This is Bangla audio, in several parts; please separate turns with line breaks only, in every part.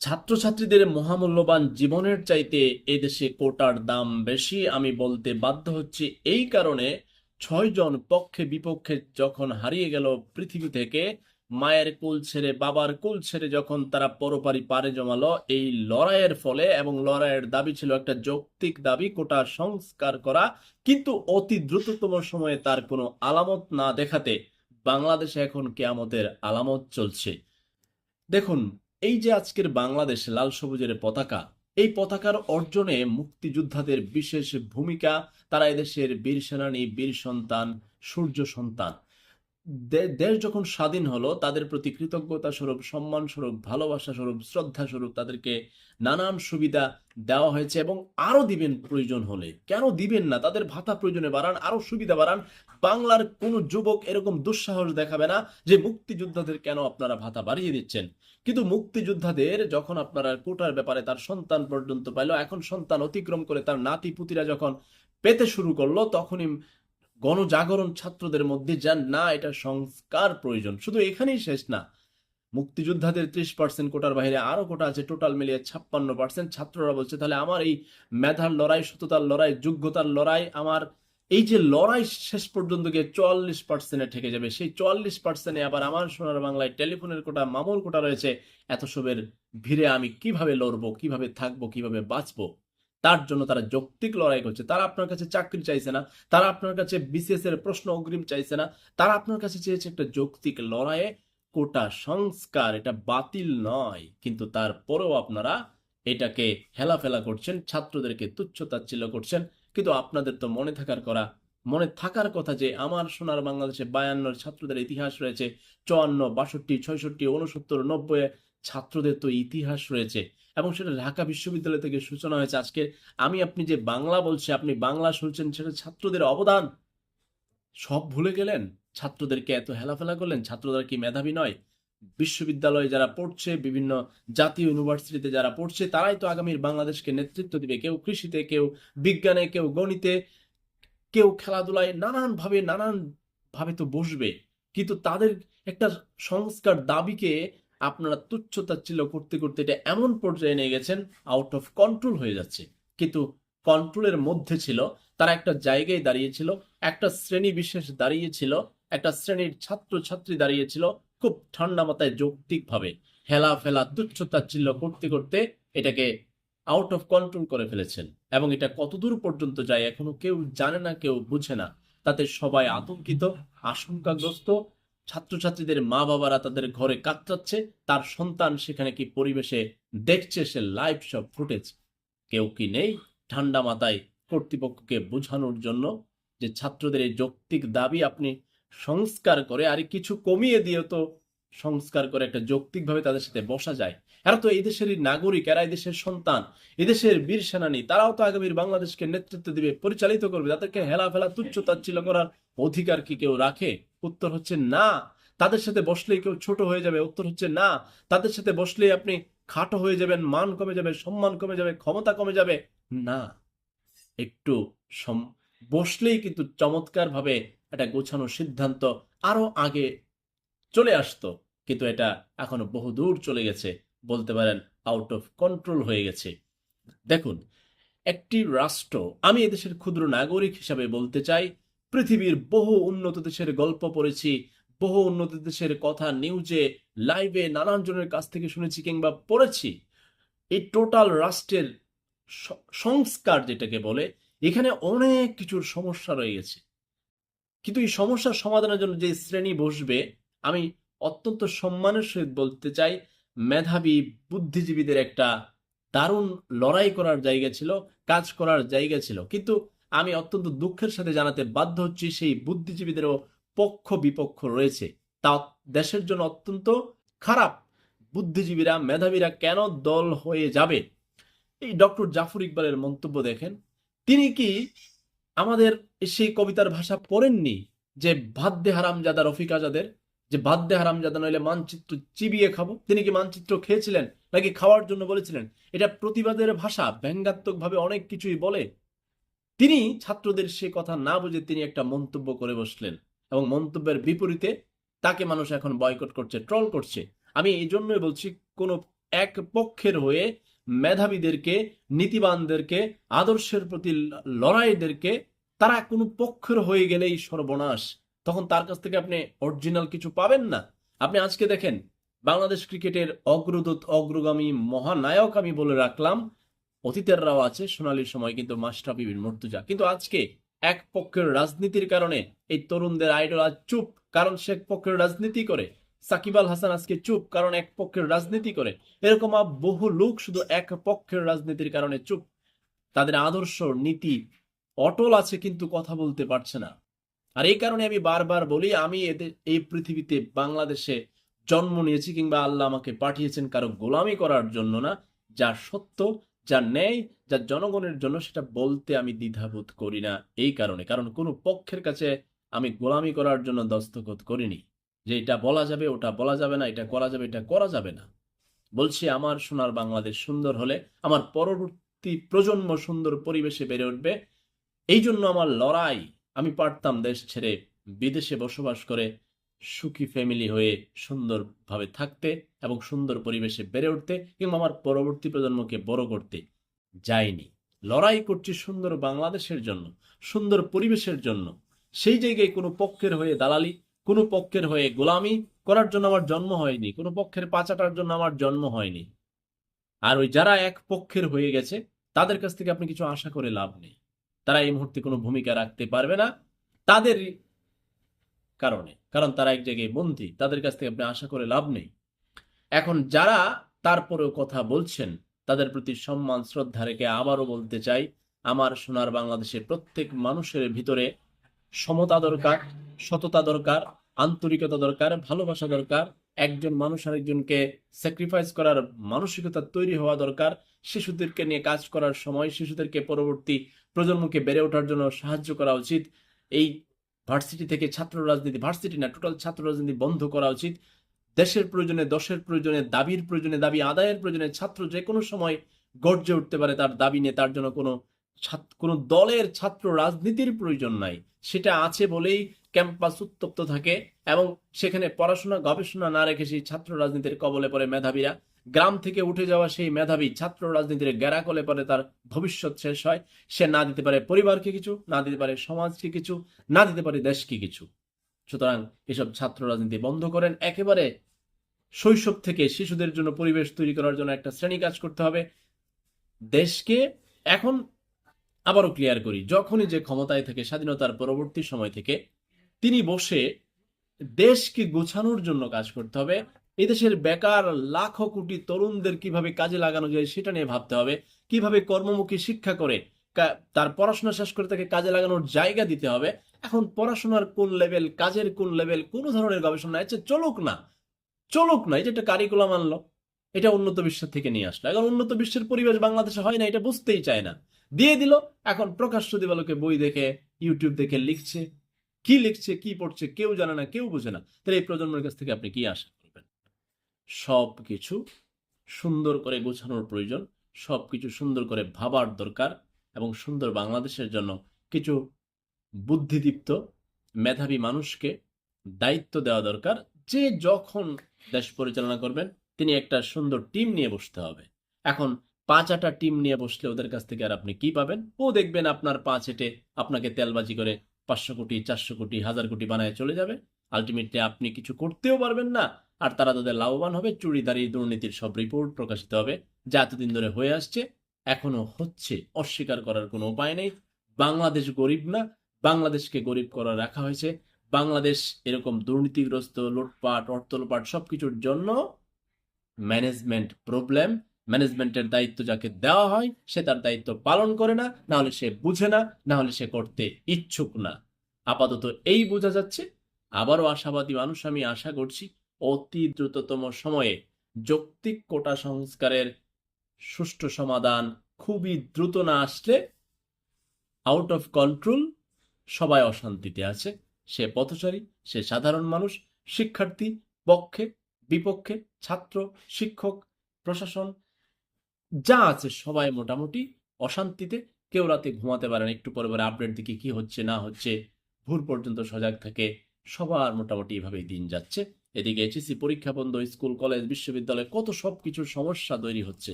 ছাত্রছাত্রীদের মহামূল্যবান জীবনের চাইতে এদেশে কোটার দাম বেশি, আমি বলতে বাধ্য হচ্ছি এই কারণে ছয়জন পক্ষে বিপক্ষে যখন হারিয়ে গেল পৃথিবী থেকে, মায়ের কুল ছেড়ে বাবার কুল ছেড়ে যখন তারা পরপারি পারে জমালো, এই লড়াইয়ের ফলে এবং লড়াইয়ের দাবি ছিল একটা যৌক্তিক দাবি, কোটা সংস্কার করা, কিন্তু অতি দ্রুততম সময়ে তার কোনো আলামত না দেখাতে বাংলাদেশে এখন কেয়ামতের আলামত চলছে। দেখুন এই যে আজকের বাংলাদেশ লাল সবুজের পতাকা, এই পতাকার অর্জনে মুক্তিযোদ্ধাদের বিশেষ ভূমিকা, তারা এদেশের বীর সেনানী, বীর সন্তান, সূর্য সন্তান। দেশ যখন স্বাধীন হলো, তাদের প্রতি কৃতজ্ঞতা স্বরূপ, সম্মান স্বরূপ, ভালোবাসা স্বরূপ, শ্রদ্ধা স্বরূপ তাদেরকে নানান সুবিধা দেওয়া হয়েছে এবং আরও দিবেন প্রয়োজন হলে। কেন দিবেন না? তাদের ভাতা প্রয়োজনে বাড়ান আরও সুবিধা বাড়ান। বাংলার কোন যুবক এরকম দুঃসাহস দেখাবে না যে মুক্তিযোদ্ধাদের কেন আপনারা ভাতা বাড়িয়ে দিচ্ছেন। কিন্তু মুক্তিযোদ্ধাদের যখন আপনারা কোটার ব্যাপারে তার সন্তান পর্যন্ত পাইলো, এখন সন্তান অতিক্রম করে তার নাতি পুতিরা যখন পেতে শুরু করল, তখনই গণজাগরণ ছাত্রদের মধ্যে যান না, এটা সংস্কার প্রয়োজন। শুধু এখানেই শেষ না। মুক্তিযোদ্ধাদের ত্রিশ পার্সেন্ট কোটার বাইরে আরও কোটা আছে টোটাল মিলিয়ে ছাপ্পান্ন পার্সেন্ট ছাত্ররা বলছে, তাহলে আমার এই মেধার লড়াই, সততার লড়াই, যোগ্যতার লড়াই, আমার এই যে লড়াই শেষ পর্যন্ত গিয়ে চুয়াল্লিশ পার্সেন্টে ঠেকে যাবে। সেই চুয়াল্লিশ পার্সেন্টে আবার আমার সোনার বাংলায় টেলিফোনের কোটা, মামুর কোটা রয়েছে। এত সবের ভিড়ে আমি কীভাবে লড়বো, কীভাবে থাকব, কীভাবে বাঁচবো? তার জন্য তারা যৌক্তিক লড়াই করছে। তারা আপনার কাছে চাকরি চাইছে না, তারা আপনার কাছে বিসিএস এর প্রশ্ন অগ্রিম চাইছে না, তারা আপনার কাছে চেয়েছে একটা যৌক্তিক লড়াইয়ে কোটা সংস্কার, এটা বাতিল নয়। কিন্তু তারপরেও আপনারা এটাকে হেলাফেলা করছেন, ছাত্রদেরকে তুচ্ছ তাচ্ছিল্য করছেন। কিন্তু আপনাদের তো মনে থাকার করা, মনে থাকার কথা যে আমার সোনার বাংলাদেশে বায়ান্নর ছাত্রদের ইতিহাস রয়েছে, চুয়ান্ন, বাষট্টি, ছয়ষট্টি উনসত্তর নব্বই ছাত্রদের তো ইতিহাস রয়েছে এবং সেটা ঢাকা বিশ্ববিদ্যালয় থেকে সূচনা হয়েছে। আজকে আমি আপনি যে বাংলা বলছি, আপনি বাংলা শুনছেন, সেটা ছাত্রদের অবদান। সব ভুলে গেলেন? ছাত্রদেরকে এত হেলাফেলা করলেন? ছাত্ররা কি মেধাবী নয়? বিশ্ববিদ্যালয়ে যারা পড়ছে, বিভিন্ন জাতীয় ইউনিভার্সিটিতে যারা পড়ছে, তারাই তো আগামীর বাংলাদেশকে নেতৃত্ব দিবে। কেউ কৃষিতে, কেউ বিজ্ঞানে, কেউ গণিতে, কেউ খেলাধুলায় নানান ভাবে নানান ভাবে তো বসবে। কিন্তু তাদের একটা সংস্কার দাবিকে আপনারা তুচ্ছ তাচ্ছিল্য করতে করতে এটা এমন পর্যায়ে নিয়ে গেছেন আউট অফ কন্ট্রোল হয়ে যাচ্ছে। কিন্তু কন্ট্রোলের মধ্যে ছিল, তারা একটা জায়গায় দাঁড়িয়েছিল, একটা শ্রেণি বিশেষ দাঁড়িয়েছিল, একটা শ্রেণির ছাত্র ছাত্রী দাঁড়িয়েছিল খুব ঠান্ডা মাথায় যৌক্তিকভাবে। হেলা ফেলা তুচ্ছ তাচ্ছিল্য করতে করতে এটাকে আউট অফ কন্ট্রোল করে ফেলেছেন। এবং এটা কতদূর পর্যন্ত যায় এখনও কেউ জানে না, কেউ বুঝে না। তাতে সবাই আতঙ্কিত, আশঙ্কাগ্রস্ত ছাত্রছাত্রীদের মা বাবারা তাদের ঘরে কাতরাচ্ছে, তার সন্তান সেখানে কি পরিবেশে দেখছে সে লাইভ সব ফুটেজ কেউ কি নেই ঠান্ডা মাথায় কর্তৃপক্ষকে বোঝানোর জন্য যে ছাত্রদের এই যৌক্তিক দাবি আপনি সংস্কার করে, আর কিছু কমিয়ে দিয়ে তো সংস্কার করে একটা যৌক্তিকভাবে তাদের সাথে বসা যায়। এরা তো এই দেশেরই নাগরিক, এরা এই দেশের সন্তান এদেশের বীর সেনানী, তারাও তো আগামীর বাংলাদেশকে নেতৃত্ব দিবে, পরিচালিত করবে, তাদেরকে হেলা ফেলা তুচ্ছ তাচ্ছিল্য করার অধিকার কি কেউ রাখে? উত্তর হচ্ছে না। তাদের সাথে বসলেই কেউ ছোট হয়ে যাবে, উত্তর হচ্ছে না। তাদের সাথে বসলেই আপনি খাটো হয়ে যাবেন, মান কমে যাবে, সম্মান কমে যাবে, ক্ষমতা কমে যাবে। না। একটু বসলেই কিন্তু চমৎকার ভাবে একটা গোছানো সিদ্ধান্ত আরও আগে চলে আসতো। কিন্তু এটা এখনও বহুদূর চলে গেছে, বলতে পারেন আউট অফ কন্ট্রোল হয়ে গেছে। দেখুন, একটি রাষ্ট্র, আমি এদেশের ক্ষুদ্র নাগরিক হিসাবে বলতে চাই পৃথিবীর বহু উন্নত দেশের গল্প পড়েছি, বহু উন্নত দেশের কথা নিউজে লাইভে নানান জনের কাছ থেকে শুনেছি কিংবা পড়েছি। এই টোটাল রাষ্ট্রের সংস্কার যেটাকে বলে, এখানে অনেক কিছুর সমস্যা রয়ে গেছে কিন্তু এই সমস্যার সমাধানের জন্য যে শ্রেণি বসবে, আমি অত্যন্ত সম্মানের সহিত বলতে চাই, মেধাবী বুদ্ধিজীবীদের একটা দারুণ লড়াই করার জায়গা ছিল, কাজ করার জায়গা ছিল। কিন্তু আমি অত্যন্ত দুঃখের সাথে জানাতে বাধ্য হচ্ছি সেই বুদ্ধিজীবীদেরও পক্ষ বিপক্ষ রয়েছে। তা দেশের জন্য অত্যন্ত খারাপ। বুদ্ধিজীবীরা, মেধাবীরা কেন দল হয়ে যাবে? এই ডক্টর জাফর ইকবালের মন্তব্য দেখেন। তিনি কি আমাদের সেই কবিতার ভাষা পড়েননি যে, ভাদ্যে হারামজাদা রফিক আজাদের যে, ভাদ্যে হারামজাদা নইলে মানচিত্র চিবিয়ে খাব তিনি কি মানচিত্র খেয়েছিলেন নাকি খাওয়ার জন্য বলেছিলেন? এটা প্রতিবাদের ভাষা ব্যঙ্গাত্মক ভাবে অনেক কিছুই বলে। তিনি ছাত্রদের সে কথা না বুঝে তিনি একটা মন্তব্য করে বসলেন এবং মন্তব্যের বিপরীতে তাকে মানুষ এখন বয়কট করছে ট্রল করছে। আমি এই জন্যই বলছি, কোনো এক পক্ষের হয়ে মেধাবীদেরকে, নীতিবানদেরকে, আদর্শের প্রতি লড়াইদেরকে তারা কোনো পক্ষের হয়ে গেলেই সর্বনাশ। তখন তার কাছ থেকে আপনি অরিজিনাল কিছু পাবেন না। আপনি আজকে দেখেন, বাংলাদেশ ক্রিকেটের অগ্রদূত, অগ্রগামী মহানায়ক আমি বলে রাখলাম অতীতেররাও আছে সোনালী সময় কিন্তু মাস্টাফি বিন মর্তুজা। কিন্তু আজকে এক পক্ষের রাজনীতির কারণে এই তরুণদের আইডল আজ চুপ, কারণ সে পক্ষের রাজনীতি করে। সাকিব আল হাসান আজকে চুপ, কারণ এক পক্ষের রাজনীতি করে। এরকম বহু লোক শুধু এক পক্ষের রাজনীতির কারণে চুপ। তাদের আদর্শ, নীতি অটল আছে কিন্তু কথা বলতে পারছে না। আর এই কারণে আমি বারবার বলি, আমি এদের, এই পৃথিবীতে বাংলাদেশে জন্ম নিয়েছি কিংবা আল্লাহ আমাকে পাঠিয়েছেন কারও গোলামি করার জন্য না, যা সত্য। যা ন্যায় যা জনগণের জন্য সেটা বলতে আমি দ্বিধাবোধ করি না এই কারণে। কারণ কোনো পক্ষের কাছে আমি গোলামি করার জন্য দস্তখত করিনি। যে এটা বলা যাবে, ওটা বলা যাবে না, এটা করা যাবে, এটা করা যাবে না। বলছি, আমার সোনার বাংলাদেশ সুন্দর হলে, আমার পরবর্তী প্রজন্ম সুন্দর পরিবেশে বেড়ে উঠবে। এই জন্য আমার লড়াই, আমি পারতাম দেশ ছেড়ে বিদেশে বসবাস করে সুখী ফ্যামিলি হয়ে সুন্দরভাবে থাকতে এবং সুন্দর পরিবেশে বেড়ে উঠতে কিংবা আমার পরবর্তী প্রজন্মকে বড় করতে যাইনি। লড়াই করছি সুন্দর বাংলাদেশের জন্য, সুন্দর পরিবেশের জন্য। সেই জায়গায় কোনো পক্ষের হয়ে দালালি, কোনো পক্ষের হয়ে গোলামি করার জন্য আমার জন্ম হয়নি, কোনো পক্ষের পাচাটার জন্য আমার জন্ম হয়নি। আর ওই যারা এক পক্ষের হয়ে গেছে, তাদের কাছ থেকে আপনি কিছু আশা করে লাভ নেই। তারা এই মুহূর্তে কোনো ভূমিকা রাখতে পারবে না। তাদের কারণে। কারণ তারা এক জায়গায় বন্দী, তাদের কাছ থেকে আপনি আশা করে লাভ নেই। এখন যারা তারপরেও কথা বলছেন, তাদের প্রতি সম্মান, শ্রদ্ধা রেখে আবারও বলতে চাই, আমার সোনার বাংলাদেশের প্রত্যেক মানুষের ভিতরে সমতা দরকার, সততা দরকার, আন্তরিকতা দরকার, ভালোবাসা দরকার, একজন মানুষ আরেকজনকে স্যাক্রিফাইস করার মানসিকতা তৈরি হওয়া দরকার, শিশুদেরকে নিয়ে কাজ করার সময়, শিশুদেরকে পরবর্তী প্রজন্মকে বেড়ে ওঠার জন্য সাহায্য করা উচিত। এই ভার্সিটি থেকে ছাত্র রাজনীতি, ভার্সিটি না, টোটাল ছাত্র রাজনীতি বন্ধ করা উচিত। দেশের প্রয়োজনে, দশের প্রয়োজনে, দাবির প্রয়োজনে, দাবি আদায়ের প্রয়োজনে ছাত্র যে কোনো সময় গর্জে উঠতে পারে তার দাবি নিয়ে, তার জন্য কোনো কোনো দলের ছাত্র রাজনীতির প্রয়োজন নাই। সেটা আছে বলেই ক্যাম্পাস উত্তপ্ত থাকে এবং সেখানে পড়াশোনা, গবেষণা না রেখে সেই ছাত্র রাজনীতির কবলে পড়ে মেধাবীরা। গ্রাম থেকে উঠে যাওয়া সেই মেধাবী ছাত্র রাজনীতির গ্যারাকলে পরে তার ভবিষ্যৎ শেষ হয়। সে না দিতে পারে পরিবারকে কিছু, না দিতে পারে সমাজকে কিছু, না দিতে পারে দেশকে কিছু। সুতরাং এসব ছাত্র রাজনীতি বন্ধ করেন। একেবারে শৈশব থেকে শিশুদের জন্য পরিবেশ তৈরি করার জন্য একটা শ্রেণি কাজ করতে হবে। দেশকে এখন আবারও ক্লিয়ার করি, যখনই যে ক্ষমতায় থেকে, স্বাধীনতার পরবর্তী সময় থেকে তিনি বসে দেশকে গোছানোর জন্য কাজ করতে হবে। এই দেশের বেকার লাখো কোটি তরুণদের কীভাবে কাজে লাগানো যায় সেটা নিয়ে ভাবতে হবে। কীভাবে কর্মমুখী শিক্ষা করে তার পড়াশোনা শেষ করে তাকে কাজে লাগানোর জায়গা দিতে হবে? এখন পড়াশোনার কোন লেভেল কাজের কোন লেভেল কোন ধরনের গবেষণা? আছে চলুক না। চলুক না যে একটা কারিকুলাম আনলো, এটা উন্নত বিশ্বের থেকে নিয়ে আসলো। এখন উন্নত বিশ্বের পরিবেশ বাংলাদেশে হয় না, এটা বুঝতেই চায় না। দিয়ে দিল, এখন প্রকাশ্য দিবালোকে বই দেখে ইউটিউব দেখে লিখছে। কি লিখছে, কি পড়ছে, কেউ জানে না, কেউ বোঝে না। তাহলে এই প্রজন্মের কাছ থেকে আপনি কি করবেন সব কিছু সুন্দর করে গোছানোর প্রয়োজন সব কিছু সুন্দর করে ভাবার দরকার এবং সুন্দর বাংলাদেশের জন্য কিছু বুদ্ধিদীপ্ত, মেধাবী মানুষকে দায়িত্ব দেওয়া দরকার। যে যখন দেশ পরিচালনা করবেন, তিনি একটা সুন্দর টিম নিয়ে বসতে হবে। এখন পাঁচাটা টিম নিয়ে বসলে ওদের কাছ থেকে আর আপনি কি পাবেন? ও দেখবেন আপনার পাঁচ হেঁটে আপনাকে তেলবাজি করে পাঁচশো কোটি, চারশো কোটি, হাজার কোটি বানায় চলে যাবে। আলটিমেটলি আপনি কিছু করতেও পারবেন না, আর তারা তাদের লাভবান হবে, চুরিদারি দুর্নীতির সব রিপোর্ট প্রকাশিত হবে, যা এতদিন ধরে হয়ে আসছে এখনও হচ্ছে, অস্বীকার করার কোনো উপায় নেই। বাংলাদেশ গরিব না, বাংলাদেশকে গরিব করা রাখা হয়েছে। বাংলাদেশ এরকম দুর্নীতিগ্রস্ত লুটপাট অর্থলোপাট সবকিছুর জন্য ম্যানেজমেন্ট প্রবলেম ম্যানেজমেন্টের দায়িত্ব যাকে দেওয়া হয়, সে তার দায়িত্ব পালন করে না না হলে সে বুঝে না না হলে সে করতে ইচ্ছুক না। আপাতত এই বোঝা যাচ্ছে। আবারও আশাবাদী মানুষ আমি আশা করছি অতি দ্রুততম সময়ে যৌক্তিক কোটা সংস্কারের সুষ্ঠু সমাধান খুবই দ্রুত না আসলে আউট অফ কন্ট্রোল সবাই অশান্তিতে আছে। সে পথচারী, সে সাধারণ মানুষ, শিক্ষার্থী পক্ষে, বিপক্ষে, ছাত্র, শিক্ষক, প্রশাসন, যা আছে সবাই মোটামুটি অশান্তিতে। কেউ রাতে ঘুমাতে পারে না, একটু পরে পরে আপডেট দিকে কি হচ্ছে, না হচ্ছে, ভোর পর্যন্ত সজাগ থাকে। সবার মোটামুটি এভাবেই দিন যাচ্ছে। এদিকে এইচএসি পরীক্ষা বন্ধ, স্কুল, কলেজ, বিশ্ববিদ্যালয় কত সব কিছুর সমস্যা তৈরি হচ্ছে।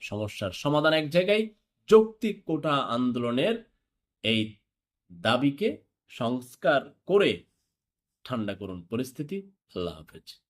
সমস্যার সমাধান এক জায়গায়, যৌক্তিক কোটা আন্দোলনের এই দাবিকে সংস্কার করে ঠান্ডা করুন। পরিস্থিতি আল্লাহ হাফেজ।